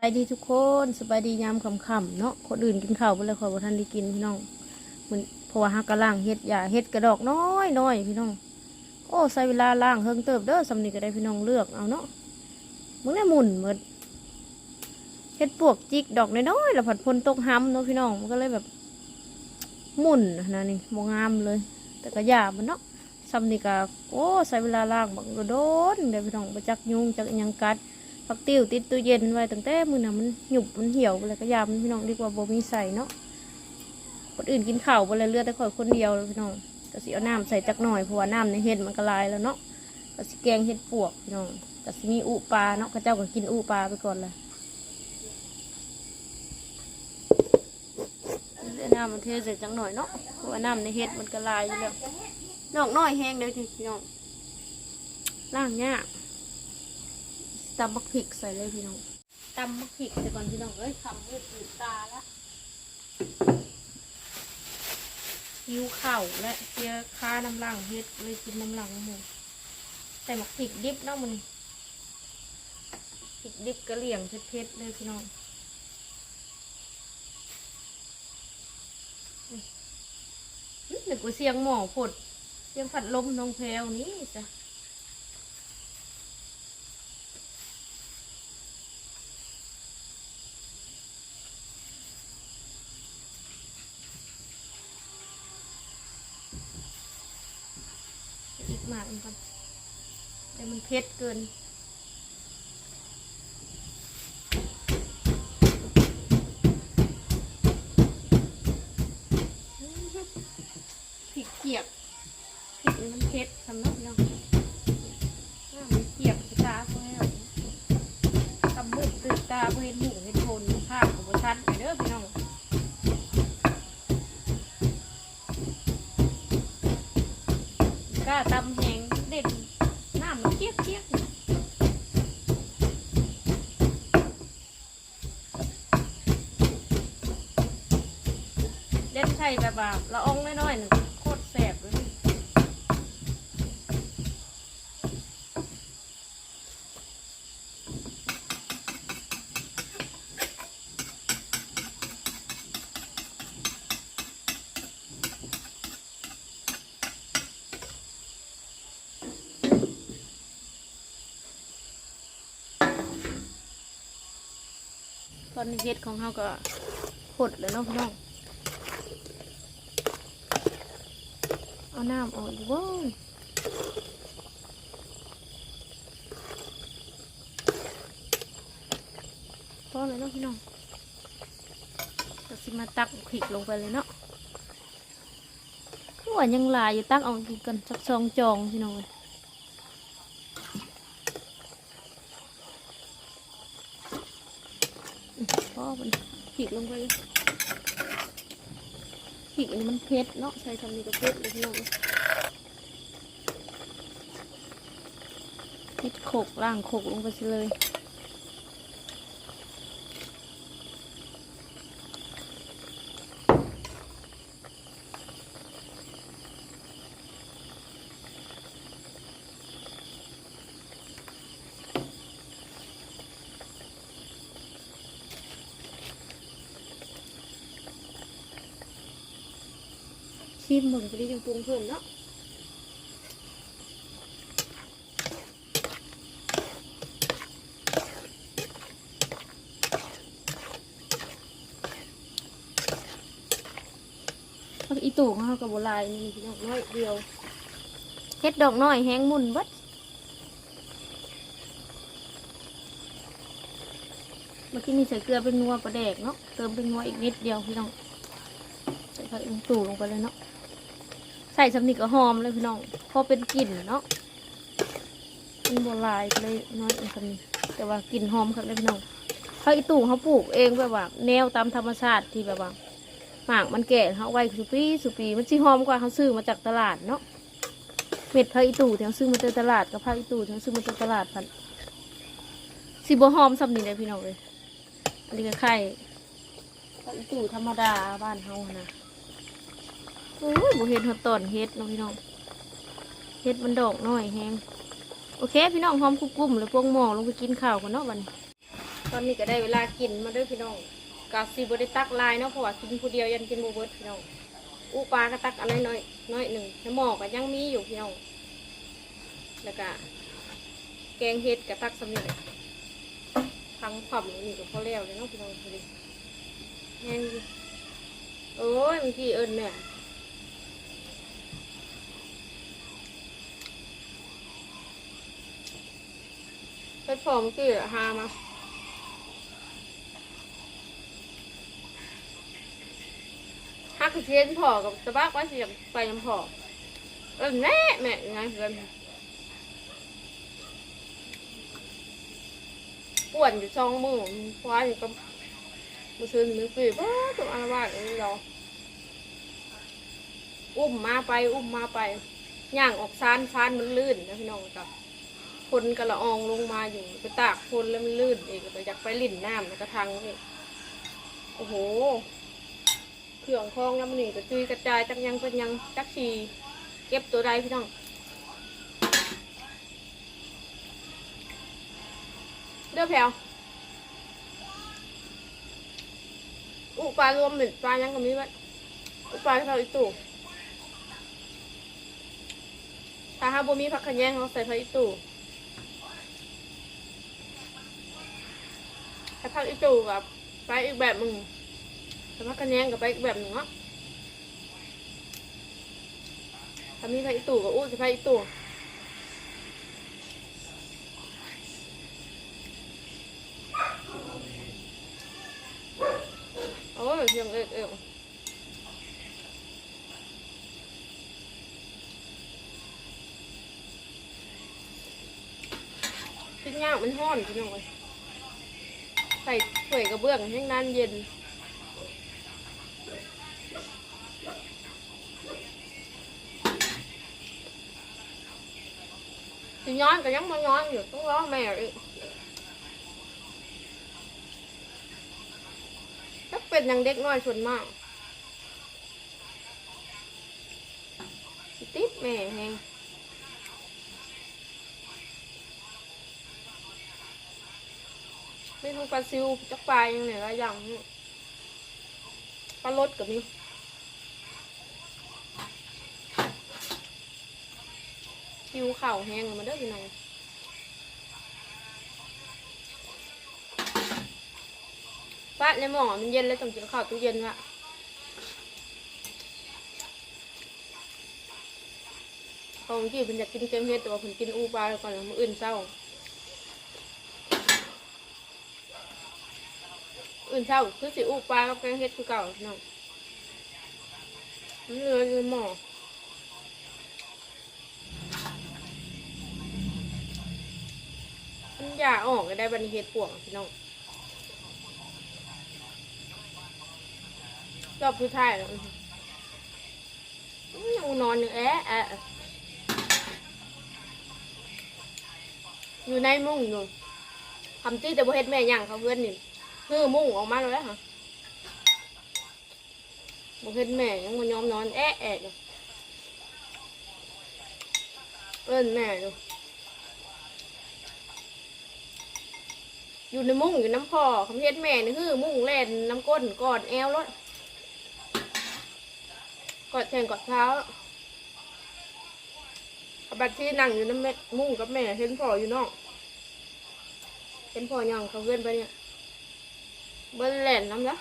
บายดีทุกคนสบายดียามค่ำๆเนาะคนอื่นกินข้าวไปเลยขอยบ่ทันได้กินพี่น้องมันเพราะว่าฮักกระล่างเฮ็ดยาเฮ็ดกระดอกน้อยน้อยพี่น้องโอ้ใส่เวลาล่างเฮิงเติบเด้อสำนีก็ได้พี่น้องเลือกเอาเนาะมึงได้หมุนหมดเฮ็ดปวกจิกดอกน้อยๆแล้วผัดพลตกห้ำเนาะพี่น้องมันก็เลยแบบหมุนนะนี่บ่งามเลย แต่ก็ยามันเนาะสำนีก็โอ้ใส่เวลาล่างบักโดนเดี๋ยวพี่น้องบ่จักยุงจักยังกัด ผักติ้วติดตู้เย็นไว้ตั้งแต่มือน่ะมันหยุบมันเหี่ยวไปเลยก็ยามพี่น้องดีกว่าบ่มีใส่เนาะคนอื่นกินข้าวไปเลยเลือดแต่ข่อยคนเดียวพี่น้องก็สิเอาน้ำใส่จักหน่อยเพราะว่าน้ำในเห็ดมันก็ลายแล้วเนาะก็สิแกงเห็ดปวกพี่น้องก็สิมีอุปลาเนาะข้าเจ้าก็กินอุปลาไปก่อนเลยเอาน้ำมันเทใส่จักหน่อยเนาะเพราะว่าน้ำในเห็ดมันก็ลายอยู่แล้วนอกน้อยแห้งเด้อพี่น้องล่างยาก ตำบักพริกใส่เลยพี่น้องตำบักพริกใส่ก่อนพี่น้องเอ้ยคำมืดตื่นตาละหิวเข่าและเจียค้าน้ำลังเฮ็ดเลยกินน้ำลังหมูใส่บักพริกดิบเนาะมันพริกดิบกระเหลี่ยงเผ็ดๆเลยพี่น้องนึกว่าเสียงหมอผดเสียงผัดลมน้องแพรวนี่จ้ะ อีกหมากหนึงก่อน แต่มันเผ็ดเกินพริกเกียบพริกมันเผ็ดสำนักยังอ่ามันเกียบตาเพื่อตำมืดตื่นตาเพื่อเห็นหูเห็นโทนภาพของบชันไปเด้อพี่น้อง กล้าตำแหงเด็ดน้ำมันเจี๊ยกเจี๊ยกนี่เล่นไทยแบบ ว่าละอองน้อยๆหนึ่งโคตรแสบเลยตอนนี้เฮ็ดของเขาก็หดเลยเนาะพี่น้อง เอาน้ำออกอีกว้ยพอเลยเนาะพี่น้องก็สิมาตักพริกลงไปเลยเนาะหัวายังลายอยู่ตักเอากินกันสักสองจองพี่น้องเลยอืมพอมันพริกลงไปเลย พริกอันนี้มันเผ็ดเนาะใส่ทำนี้ก็เผ็ดเลยพี่น้องพริกโขกล่างโขกลงไปเลย ชิมหมดก็ได้ยังปรุงเพิ่มเนาะพักอีตู่ของเขากับโบราณนี่พี่น้องน้อยเดียวเฮ็ดดอกน้อยแห้งมุนบัดเมื่อกี้นี่ใส่เกลือเป็นนัวปลาแดกเนาะเติมเป็นนัวอีกนิดเดียวพี่น้องใส่ผักอีตู่ลงไปเลยเนาะ ใส่สำนิกก็หอมเลยพี่น้องพอเป็นกลิ่นเนาะมันบลายเลยน้อยสำนิกแต่ว่ากลิ่นหอมครับเลยพี่น้องเขาอีตู่เขาปลูกเองแบบว่า แนวตามธรรมชาติที่แบบว่าหมากมันแก่เขาเอาไว้สุปีสุปีมันสิหอมกว่าเขาซื้อมาจากตลาดเนาะเม็ดผักอีตู่ที่เขาซื้อมาจากตลาดกับผักอีตู่ที่เขาซื้อมาจากตลาดพันสิบัวหอมสำนิกเลยพี่น้องเลยอันนี้ก็ไข่ผักอีตู่ธรรมดาบ้านเฮานะ โอ้ยบ่เห็นหัวต้นเฮ็ดเนาะพี่น้องเฮ็ดมันดอกน้อยแฮงโอเค พี่น้องหอมกรุบๆเลยพวกหมอลงไปกินข้าวกันเนาะบัดนตอนนี้ก็ได้เวลากินมาด้วยพี่น้องกาซีบได้ตักลายเนาะเพราะว่ากินผู้เดียวยันกินโบเบิร์ดพี่น้องอูปลาก็ตักอันน้อยน้อยหนึ่งแล้วหมอก็ยังมีอยู่พี่น้องแล้วก็แกงเห็ดกับตักสำเร็จทั้งความนี่ก็พอแล้วเลยเนาะพี่น้องพอดีแห้งโอ้ยบางทีเอิญแม่ย ไปพอมกี้อะหามาฮักเทียนพอกับสะบักว่าเสิอยากไปน้ำพอเออแน่แม่ยังไงเพื่อนปวนอยู่ช่องมือคว้าอยู่กับมือซื้อมือฟีบ้าตัวอารวาสนี้เราอุ้มมาไป อุ้มมาไปย่างออกซานซานมันลื่นนะพี่น้องจ้ะ คนกระอองลงมาอยู่ไปตากคนแล้วมันลื่นเองก็อยากไปลิ่นน้ำแล้วก็ทางนี่โอ้โห เครื่องคลองน้ำหนึ่งกระจุยกระจายจักยังเป็นยังจักชีเก็บตัวใดพี่น้องเด้อแผวอุปลารวมเหมือนปลายังก็มีไว้อุปลาเราอีตู่ถ้าหาบ่มีผักขะแยงเราใส่ผักอีตู่าผักอีตู่กับไปอีกแบบหนึ่งแต่ว่ากันแยงกับไปอีกแบบหนึ่งเนาะถ้ามีไฟอีตู่กับอู้จะไฟอีตู่โอ้ยเสียงเอ็ดเอ็ดชิ้นย่างมันห้อนพี่น้องเลย ใส่ถ้วยกระเบื้องให้นานเย็น thì nhói cái giống nó nhói nhiều cũng đó mè rồi chắc เป็นอย่างเด็กน้อยส่วนมากสิติดแม่แหง ไม่รู้ปลาซิวจักปลาอย่างไหนละอย่างปลารสกับนี่คิวเข่าแห้งมาเด้อพี่น้องป้าในหม้อมันเย็นแล้วต้องกินข้าวตู้เย็นละพอเมื่เพิ่นอยากกินเกมเฮ็ดแต่ว่าเพิ่นกินอูปลาก่อนแล้วมื้ออื่นเช้า อื่นเช้าคือสิอูปลากับแกงเฮ็ดคือเก่าน้องมันเหลืออยู่ในหม้อมันอยาออกก็ได้บันเฮ็ดปวงพี่น้องรอบผู้ชายแล้วยังนอนอยู่แอะแอะอยู่ในมุ้งอยู่ทำจี้แต่บ่เฮ็ดแม่ย่างเขาเพื่อนนี่ คือมุ้งออกมาแล้วค่ะบ่เฮ็ดแม่ยังมายอมนอนแอะแอะอยู่เอิ้นแม่อยู่อยู่ในมุ้งอยู่น้ำพอคำเทศแม่นี่คือมุ้งแล่นน้ำก้นกอดแอวรถกอดแขนกอดเท้าเอาบัดที่นั่งอยู่น้ำแม่มุ้งกับแม่เห็นพ่ออยู่นอกเห็นพ่อย่างเขาเพื่อนไปเนี่ย เบิ้ลแล่นน้ำละ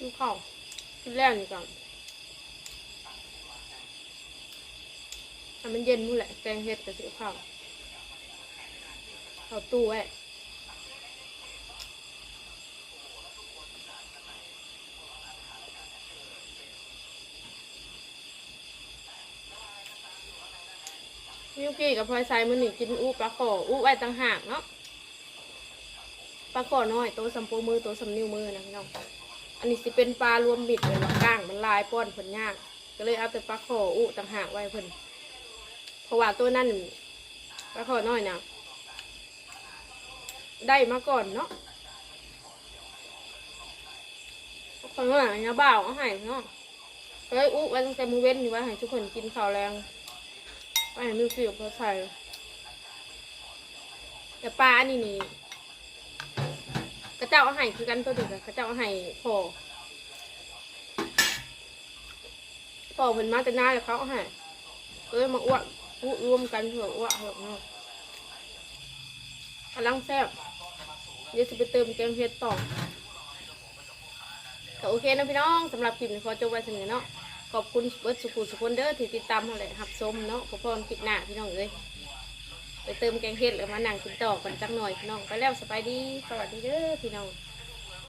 ดูเข้าแล้วนี่ก่อนให้มันเย็นนู่นแหละแกงเห็ดกับสีข้าวเอาตู้ไว้ มิวกี้กับพลอยไซมันนี่กินอู้ปลาขออู้ไว้ต่างหากเนาะปลาขอน้อยโตสัมโปมือโตสัมนิ้วมือนะพี่น้องอันนี้สิเป็นปลารวมมิดเลยว่าก้างมันลายป้อนผลยาก ก็เลยเอาแต่ปลาขออุต่างหากไว้เพิ่นเพราะว่าตัวนั้นปลาขอน้อยนะได้มาก่อนเนาะปลาขตอนนั้นน่ะยบ่าวเอาให้เนาะเฮ้ยอุ๊ไว้ตั้งแต่มือเว้นอยู่ว่าให้ทุกคนกินข้าวแรง ไปให้มิวฟิวเพื่อใส่แต่ปลาอันนี่นี่กระเจ้าเอาให้คือกันตัวเด็กกระเจ้าเอาให้พอพ่อเพิ่นมาแต่หน้าแล้วเขาเอาให้ก็เลยมาอ้วกอ้วกรวมกันเถอะอ้วกเถอะเนาะกำลังแซ่บเดี๋ยวจะไปเติมแกงเผ็ดต่อก็โอเคนะพี่น้องสำหรับคลิปนี้ขอจบไว้เสมอเนาะ อบคุณเบิร์ดสุขุสุขคนเด้อที่ติดตามเราเลยหับชมเนาะขอพรคลิปหน้าพี่น้องเอ้ยไปเติมแกงเห็ดแล้วมานั่งกินต่อกันจักหน่อยพี่น้องไปแล้วสบายดีสวัสดีเด้อพี่น้อง